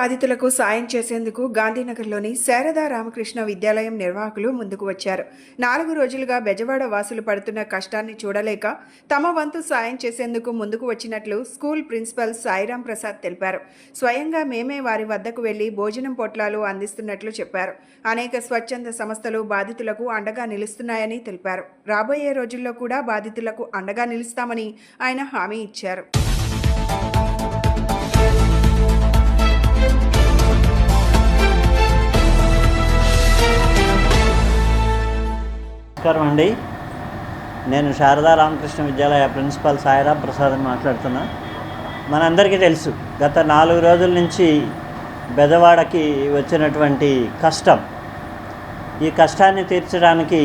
బాధితులకు సాయం చేసేందుకు గాంధీనగర్లోని శారదా రామకృష్ణ విద్యాలయం నిర్వాహకులు ముందుకు వచ్చారు. నాలుగు రోజులుగా బెజవాడ వాసులు పడుతున్న కష్టాన్ని చూడలేక తమ వంతు సాయం చేసేందుకు ముందుకు వచ్చినట్లు స్కూల్ ప్రిన్సిపల్ సాయిరాం ప్రసాద్ తెలిపారు. స్వయంగా మేమే వారి వద్దకు వెళ్ళి భోజనం పొట్లాలు అందిస్తున్నట్లు చెప్పారు. అనేక స్వచ్ఛంద సంస్థలు బాధితులకు అండగా నిలుస్తున్నాయని తెలిపారు. రాబోయే రోజుల్లో కూడా బాధితులకు అండగా నిలుస్తామని ఆయన హామీ ఇచ్చారు. నమస్కారం అండి. నేను శారదా రామకృష్ణ విద్యాలయ ప్రిన్సిపల్ సాయిరా ప్రసాద్ మాట్లాడుతున్నా. మనందరికీ తెలుసు గత నాలుగు రోజుల నుంచి బెదవాడకి వచ్చినటువంటి కష్టం. ఈ కష్టాన్ని తీర్చడానికి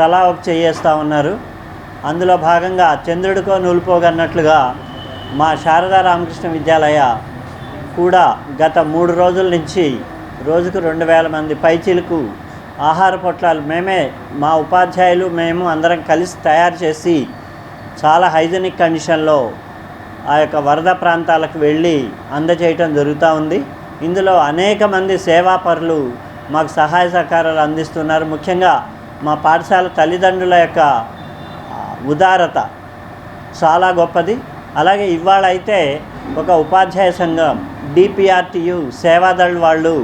తలా ఒక చేయేస్తూ ఉన్నారు. అందులో భాగంగా చంద్రుడికో నూలిపోగన్నట్లుగా మా శారదా రామకృష్ణ విద్యాలయ కూడా గత మూడు రోజుల నుంచి రోజుకు రెండు వేల మంది పైచీలకు ఆహార పొట్లాలు. మేమే మా ఉపాధ్యాయులు మేము అందరం కలిసి తయారు చేసి చాలా హైజెనిక్ కండిషన్లో ఆ యొక్క వరద ప్రాంతాలకు వెళ్ళి అందజేయటం జరుగుతూ ఉంది. ఇందులో అనేక మంది సేవాపరులు మాకు సహాయ సహకారాలు అందిస్తున్నారు. ముఖ్యంగా మా పాఠశాల తల్లిదండ్రుల యొక్క ఉదారత చాలా గొప్పది. అలాగే ఇవాళ అయితే ఒక ఉపాధ్యాయ సంఘం డిపిఆర్టీయు సేవాదళ్ వాళ్ళు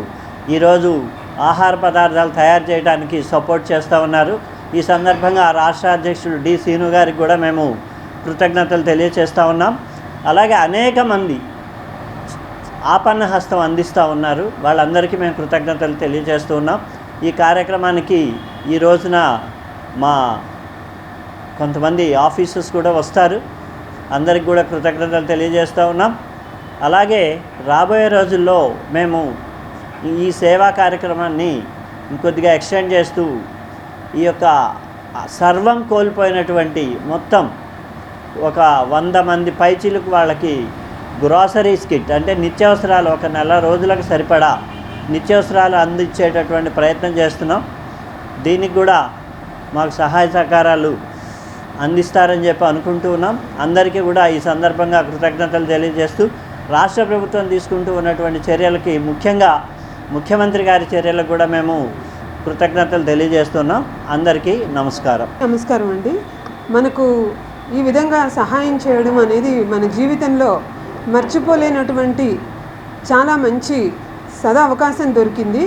ఈరోజు ఆహార పదార్థాలు తయారు చేయడానికి సపోర్ట్ చేస్తూ ఉన్నారు. ఈ సందర్భంగా రాష్ట్ర అధ్యక్షుడు డి సీను గారికి కూడా మేము కృతజ్ఞతలు తెలియచేస్తూ ఉన్నాం. అలాగే అనేక మంది ఆపన్న హస్తం అందిస్తూ ఉన్నారు. వాళ్ళందరికీ మేము కృతజ్ఞతలు తెలియజేస్తూ ఉన్నాం. ఈ కార్యక్రమానికి ఈ రోజున మా కొంతమంది ఆఫీసర్స్ కూడా వస్తారు. అందరికి కూడా కృతజ్ఞతలు తెలియజేస్తూ ఉన్నాం. అలాగే రాబోయే రోజుల్లో మేము ఈ సేవా కార్యక్రమాన్ని ఇంకొద్దిగా ఎక్స్టెండ్ చేస్తూ ఈ యొక్క సర్వం కోల్పోయినటువంటి మొత్తం ఒక వంద మంది పైచీలకు వాళ్ళకి గ్రాసరీస్ కిట్ అంటే నిత్యావసరాలు ఒక నెల రోజులకు సరిపడా నిత్యావసరాలు అందించేటటువంటి ప్రయత్నం చేస్తున్నాం. దీనికి కూడా మాకు సహాయ సహకారాలు అందిస్తారని చెప్పి అనుకుంటూ ఉన్నాం. అందరికీ కూడా ఈ సందర్భంగా కృతజ్ఞతలు తెలియజేస్తూ రాష్ట్ర ప్రభుత్వం తీసుకుంటూ ఉన్నటువంటి చర్యలకి ముఖ్యంగా ముఖ్యమంత్రి గారి చర్యలకు కూడా మేము కృతజ్ఞతలు తెలియజేస్తున్నాం. అందరికీ నమస్కారం. నమస్కారం అండి. మనకు ఈ విధంగా సహాయం చేయడం అనేది మన జీవితంలో మర్చిపోలేనటువంటి చాలా మంచి సదా అవకాశం దొరికింది.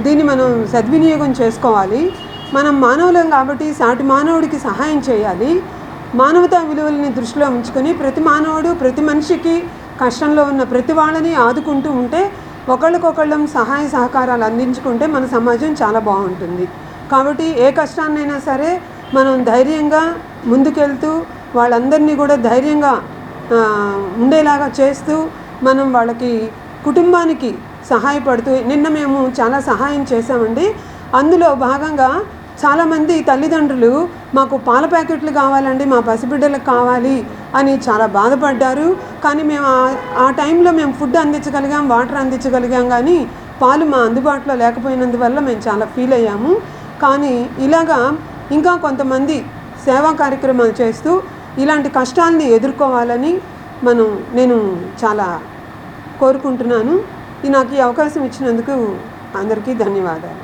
దీన్ని మనం సద్వినియోగం చేసుకోవాలి. మనం మానవులం కాబట్టి సాటి మానవుడికి సహాయం చేయాలి. మానవతా విలువలని దృష్టిలో ఉంచుకొని ప్రతి మానవుడు ప్రతి మనిషికి కష్టంలో ఉన్న ప్రతి వాళ్ళని ఆదుకుంటూ ఉంటే ఒకళ్ళకొకళ్ళం సహాయ సహకారాలు అందించుకుంటే మన సమాజం చాలా బాగుంటుంది. కాబట్టి ఏ కష్టాన్నైనా సరే మనం ధైర్యంగా ముందుకెళ్తూ వాళ్ళందరినీ కూడా ధైర్యంగా ఉండేలాగా చేస్తూ మనం వాళ్ళకి కుటుంబానికి సహాయపడుతూ నిన్న మేము చాలా సహాయం చేసామండి అందులో భాగంగా చాలామంది తల్లిదండ్రులు మాకు పాల ప్యాకెట్లు కావాలండి మా పసిబిడ్డలకు కావాలి అని చాలా బాధపడ్డారు. కానీ మేము ఆ- ఆ టైంలో మేము ఫుడ్ అందించగలిగాం వాటర్ అందించగలిగాం కానీ పాలు మా అందుబాటులో లేకపోయినందువల్ల మేము చాలా ఫీల్ అయ్యాము. కానీ ఇలాగా ఇంకా కొంతమంది సేవా కార్యక్రమాలు చేస్తూ ఇలాంటి కష్టాలని ఎదుర్కోవాలని మనం నేను చాలా కోరుకుంటున్నాను. నాకు ఈ అవకాశం ఇచ్చినందుకు అందరికీ ధన్యవాదాలు.